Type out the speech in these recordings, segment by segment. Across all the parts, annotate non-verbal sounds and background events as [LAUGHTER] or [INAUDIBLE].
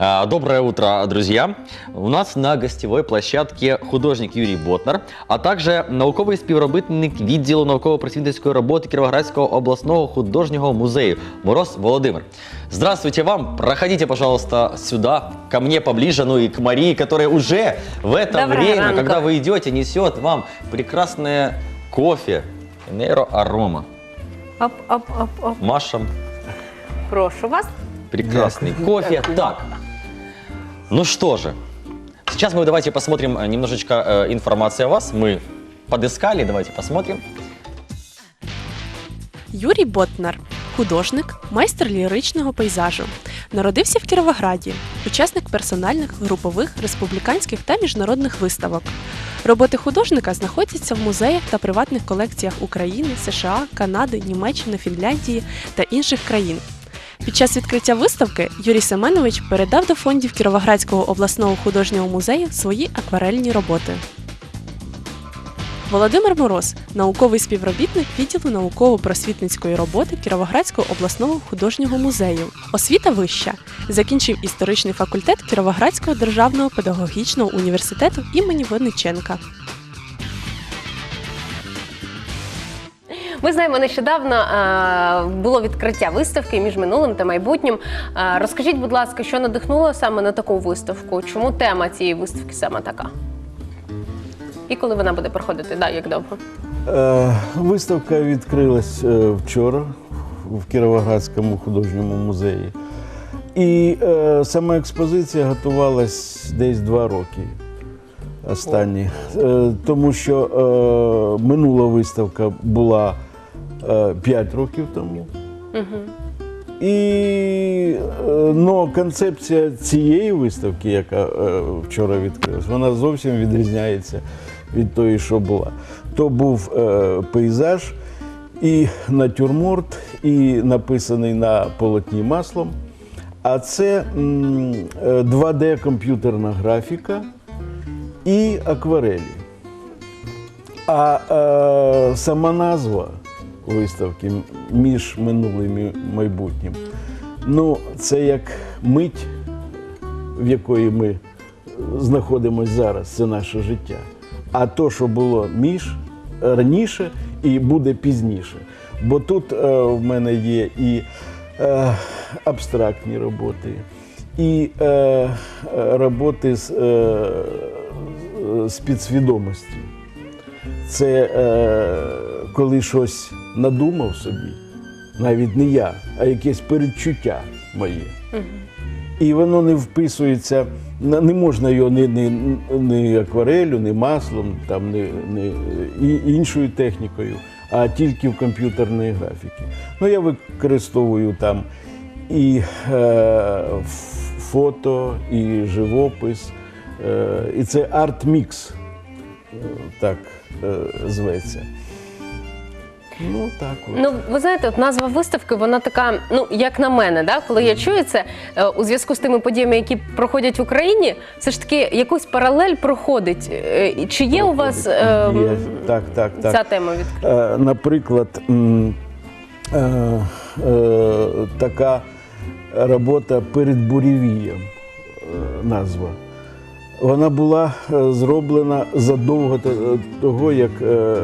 А, Доброе утро, друзья! У нас на гостевой площадке художник Юрій Ботнар, а також науковий співробітник відділу науково-просвітницької роботи Кіровоградського обласного художнього музею Мороз Володимир. Здравствуйте вам! Проходите, пожалуйста, сюда, ко мне поближе, ну и к Марии, которая уже в это Доброе время, ранку. когда вы идете, несет вам прекрасное кофе, нейроарома. Оп, оп, оп, оп. Маша, Прошу вас. Прекрасный кофе. Так, ну что же, сейчас мы давайте посмотрим э, немножечко э, информации о вас. Мы подыскали, давайте посмотрим. Юрій Ботнар художник, майстер ліричного пейзажу. Народився в Кіровограді, учасник персональних, групових, республіканських та міжнародних виставок. Роботи художника знаходяться в музеях та приватних колекціях України, США, Канади, Німеччини, Фінляндії та інших країн. Під час відкриття виставки Юрій Семенович передав до фондів Кіровоградського обласного художнього музею свої акварельні роботи. Володимир Мороз, науковий співробітник відділу науково-просвітницької роботи Кіровоградського обласного художнього музею. Освіта вища. Закінчив історичний факультет Кіровоградського державного педагогічного університету імені Винниченка. Ми знаємо, нещодавно е, було відкриття виставки між минулим та майбутнім. Е, розкажіть, будь ласка, що надихнуло саме на таку виставку? Чому тема цієї виставки саме така? І коли вона буде проходити? Да, як довго? Е, Виставка відкрилась вчора в Кіровоградському художньому музеї. І е, сама експозиція готувалась десь два роки останні. Тому що е, минула виставка була 5 років тому. І е, но концепція цієї виставки, яка е, вчора відкрилась, вона зовсім відрізняється від тої, що була. То був е, пейзаж і натюрморт, і написаний на полотні маслом. А це е, 2D комп'ютерна графіка і акварелі. А е, сама назва виставки між минулим і майбутнім. Ну, це як мить, в якої ми знаходимося зараз, це наше життя. А то, що було між раніше і буде пізніше. Бо тут е, в мене є і е, абстрактні роботи, і е, роботи з, е, з підсвідомості. Це е, коли щось надумав собі, навіть не я, а якесь передчуття моє. І воно не вписується, не можна його ні, ні, ні акварелю, ні маслом, там, ні, ні іншою технікою, а тільки в комп'ютерній графіці. Ну, я використовую там і е, фото, і живопис, е, і це арт-мікс, е, так е, зветься. Ну, так от. Ну, ви знаєте, от назва виставки, вона така, ну як на мене, да, коли я чую це е, у зв'язку з тими подіями, які проходять в Україні, все ж таки якусь паралель проходить. Е, і Чи є у вас е, Є. Так, так, так. ця тема відкрита? Е, Наприклад, м, е, е, така робота перед буревієм е, назва. Вона була е, зроблена задовго до того, як е,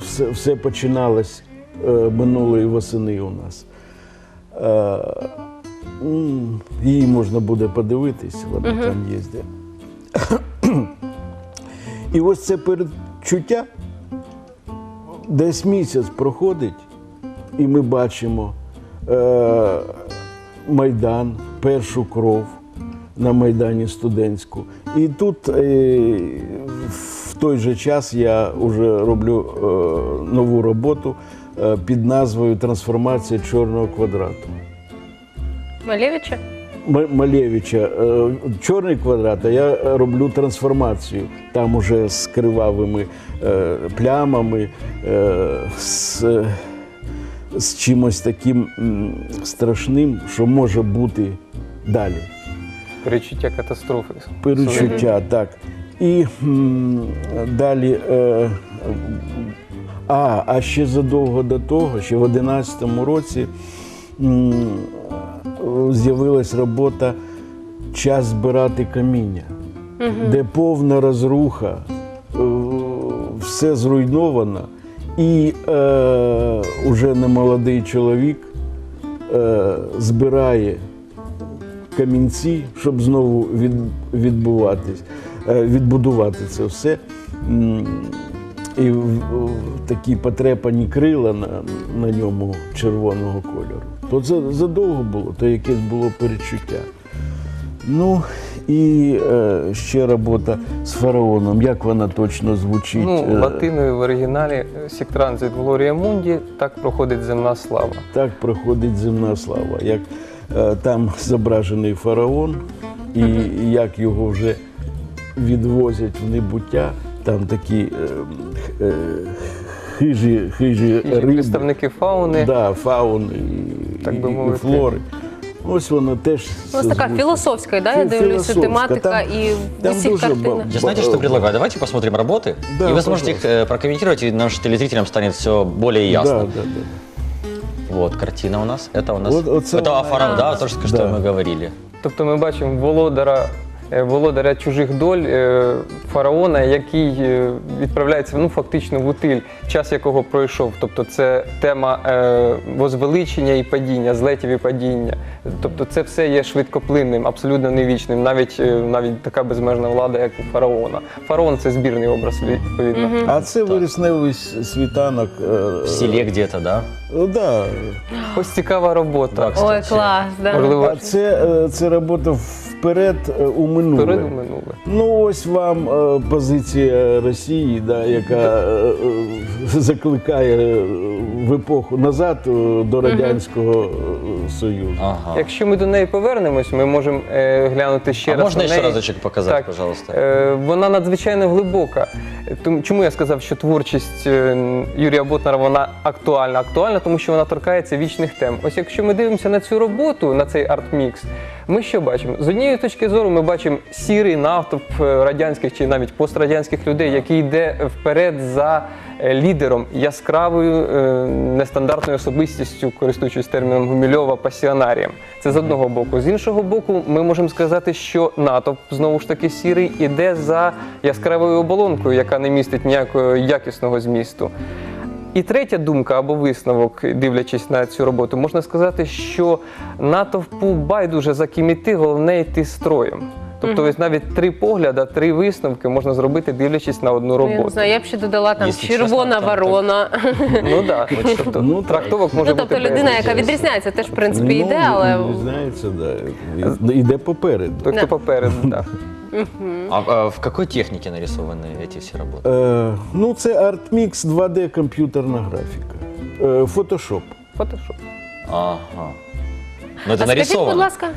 все, все починалось е, минулої восени у нас. Е, Її можна буде подивитись, вона там є. де. І ось це передчуття десь місяць проходить, і ми бачимо е, Майдан, першу кров на Майдані студентську. І тут е, в той же час я вже роблю е, нову роботу е, під назвою Трансформація чорного квадрату. Малевича? М- Малевича е, чорний квадрат, а я роблю трансформацію. Там уже з кривавими плямами, з, з чимось таким страшним, що може бути далі. Перечуття катастрофи. Перечуття, так. І м, далі. Е, а, а ще задовго до того, ще в 11-му році м, з'явилась робота час збирати каміння, де повна розруха, е, все зруйновано, і е, уже немолодий чоловік е, збирає камінці, щоб знову відбуватись, е, відбудувати це все. І такі потрепані крила на, на ньому червоного кольору. То це задовго було, то якесь було перечуття. Ну і е, ще робота з фараоном. Як вона точно звучить? Ну, Е, латиною в оригіналі Сіктранзит Глорія Мунді, так проходить земна слава. Так проходить земна слава. Як там зображений фараон, і як його вже відвозять в небуття, там такі е, е, хижі, хижі І риби. представники фауни. Да, фауни і, Так би і- і мовити. флори. Ось воно теж. У вас така звучить. філософська, да, я Фі- дивлюся, філософська. тематика Там- і в там усіх дуже картинах. ба- Я знаете, что предлагаю? Давайте посмотрим работы, Да, и вы сможете их пожалуйста. э, прокомментировать, и нашим телезрителям станет все более ясно. Да, да, да. Вот, картина у нас. Это у нас... Вот- вот это самое- Афарам, да, то, что, что Да. мы говорили. Тобто ми бачимо володара, е, володаря чужих доль е, фараона, який е, відправляється ну, фактично в утиль, час якого пройшов. Тобто це тема е, возвеличення і падіння, злетів і падіння. Тобто це все є швидкоплинним, абсолютно невічним, навіть, е, навіть така безмежна влада, як у фараона. Фараон це збірний образ, відповідно. А це вересневий с- світанок. е, В селе где-то, да? е, Да. Ось цікава робота. Да, Ой, клас, да. Можливо, А це, е, це робота вперед е, у минуле. вперед у минуле. Ну, ось вам е, позиція Росії, да, яка е, е, закликає в епоху назад до Радянського Союзу. Ага. Якщо ми до неї повернемось, ми можемо е, глянути ще А раз. можна на ще неї. разочек показати, Так. пожалуйста? Е, Вона надзвичайно глибока. Тому чому я сказав, що творчість Юрія Ботнара вона актуальна? Актуальна, тому що вона торкається вічних тем. Ось якщо ми дивимося на цю роботу, на цей арт-мікс, ми що бачимо? З однієї точки зору ми бачимо сірий натовп е, радянських чи навіть пострадянських людей, який йде вперед за е, лідером, яскравою е, нестандартною особистістю, користуючись терміном Гумільова, пасіонарієм. Це з одного боку. З іншого боку, ми можемо сказати, що натовп знову ж таки сірий іде за яскравою оболонкою, яка не містить ніякого якісного змісту. І третя думка або висновок, дивлячись на цю роботу, можна сказати, що натовпу байдуже за ким іти, головне йти строєм. Тобто, ось навіть три погляди, три висновки можна зробити, дивлячись на одну Ну, Я не роботу. знаю, я б ще додала там Якщо червона чесно, там ворона. [LAUGHS] Ну так, тобто, Ну, так. трактовок може Ну, бути тобто людина, безліч. яка відрізняється, теж в принципі йде, Ну, але не знається, да. Іде попереду. Той, хто попереду, [LAUGHS] так. А, а в какой технике нарисованы эти все работы? Е, ну, це ArtMix 2D комп'ютерна графіка. Е, Photoshop. Фотошоп. Ага. Но а это скажіть, нарисовано. будь ласка,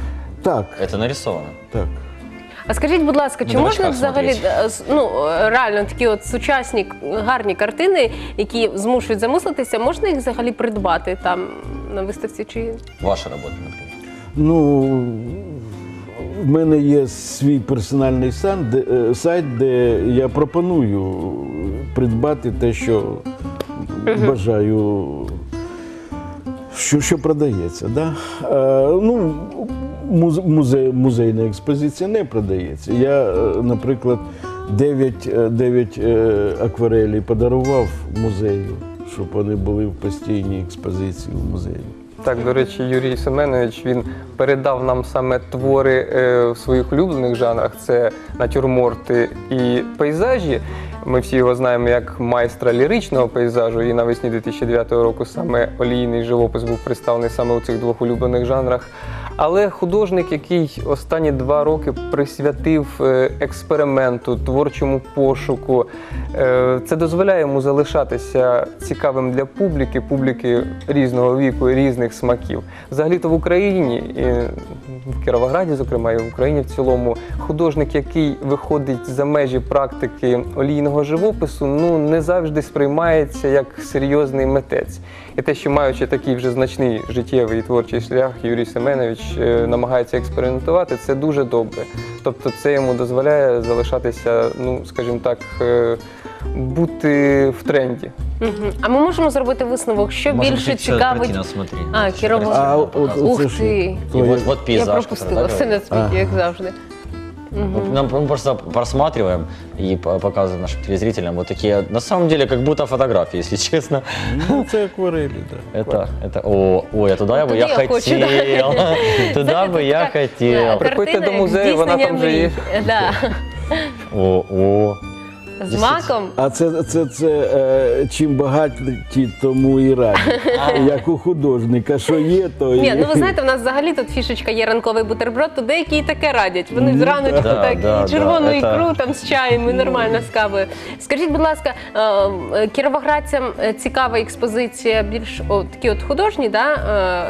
Так, Это нарисовано. так. а скажіть, будь ласка, чи Ну, можна дурачках взагалі смотреть. е, с- ну е, реально такі от сучасні гарні картини, які змушують замислитися, можна їх взагалі придбати там на виставці? Чи Ваша работа, например. Ну, в мене є свій персональний сайт, де, е, сайт, де я пропоную придбати те, що бажаю, що, що продається. Да? Е, ну, музе, музе, музейна експозиція не продається. Я, е, наприклад, 9, 9 акварелей подарував музею, щоб вони були в постійній експозиції в музеї. Так, до речі, Юрій Семенович він передав нам саме твори е, в своїх улюблених жанрах: це натюрморти і пейзажі. Ми всі його знаємо як майстра ліричного пейзажу, і навесні 2009 року саме олійний живопис був представлений саме у цих двох улюблених жанрах. Але художник, який останні два роки присвятив е, експерименту, творчому пошуку, е, це дозволяє йому залишатися цікавим для публіки, публіки різного віку різних смаків. Взагалі-то в Україні, і в Кіровограді, зокрема, і в Україні в цілому, художник, який виходить за межі практики олійного живопису, ну не завжди сприймається як серйозний митець. І те, що маючи такий вже значний життєвий і творчий шлях, Юрій Семенович е, намагається експериментувати, це дуже добре. Тобто, це йому дозволяє залишатися, ну скажімо так, е, бути в тренді. Мгм. А ми можемо зробити висновок, що Может більше быть, всё цікавить. картина, смотри. А, Всё Кирово- красиво А, от- показано. оце Ух ж ти! И твоє- вот, вот Я пейзаж, пропустила который, все да, на світі, як завжди. Вот Нам мы просто просматриваем и по- показываем нашим телезрителям вот такие, на самом деле, как будто фотографии, если честно. [LAUGHS] Ну, це акварелі, так. Это, это, о, ой, а туда я бы Туди я я хочу, хотел. [LAUGHS] Туда Знаєте, бы я така, хотел. е, Приходьте картина до музею, вона здійснення там вже є. мрій. Да. О, о. З маком. А це, це, це е, чим багаті, тому і раді. [LAUGHS] Як у художника, що є, то і... Ні, ну ви знаєте, в нас взагалі тут фішечка є ранковий бутерброд, то деякі і таке радять. Вони Ну, зраночку да, так да, і червону да, ікру это- там з чаєм і нормально з кавою. Скажіть, будь ласка, е, е, кіровоградцям е, цікава експозиція більш о, такі от художні, да,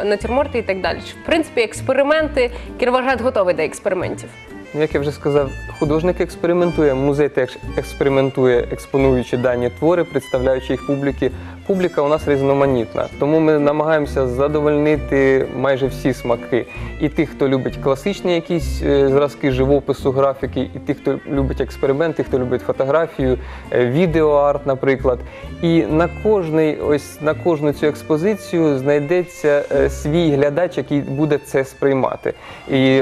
е, натюрморти і так далі. Чи, В принципі, експерименти. Кіровоград готовий до експериментів. Як я вже сказав, художник експериментує, музей теж експериментує, експонуючи дані твори, представляючи їх публіки. Публіка у нас різноманітна, тому ми намагаємося задовольнити майже всі смаки. І тих, хто любить класичні якісь е, зразки живопису, графіки, і тих, хто любить експерименти, хто любить фотографію, е, відеоарт, наприклад. І на кожний, ось на кожну цю експозицію знайдеться е, свій глядач, який буде це сприймати. І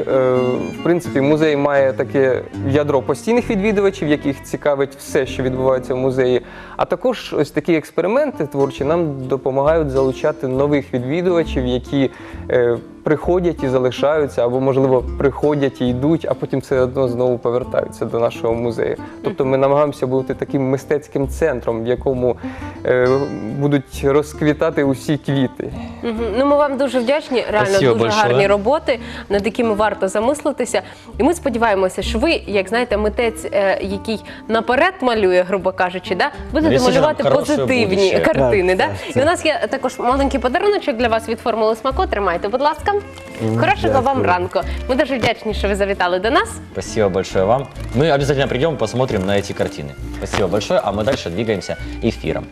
в принципі музей має таке ядро постійних відвідувачів, яких цікавить все, що відбувається в музеї. А також ось такі експерименти творчі нам допомагають залучати нових відвідувачів, які е, приходять і залишаються, або можливо приходять і йдуть, а потім все одно знову повертаються до нашого музею. Тобто ми намагаємося бути таким мистецьким центром, в якому е, будуть розквітати усі квіти. Ну, ми вам дуже вдячні. Реально Спасибо дуже большое. гарні роботи, над якими варто замислитися. І ми сподіваємося, що ви, як знаєте, митець, е, який наперед малює, грубо кажучи, да, будете малювати хороше позитивні будущее. картини. Так, да? так, І у нас є також маленький подаруночок для вас від формули смаку. Тримайте, будь ласка. Хорошого вам дякую. ранку. Ми дуже вдячні, що ви завітали до нас. Спасибо большое вам. Мы обязательно придем, посмотрим на эти картины. Спасибо большое, а мы дальше двигаемся эфиром.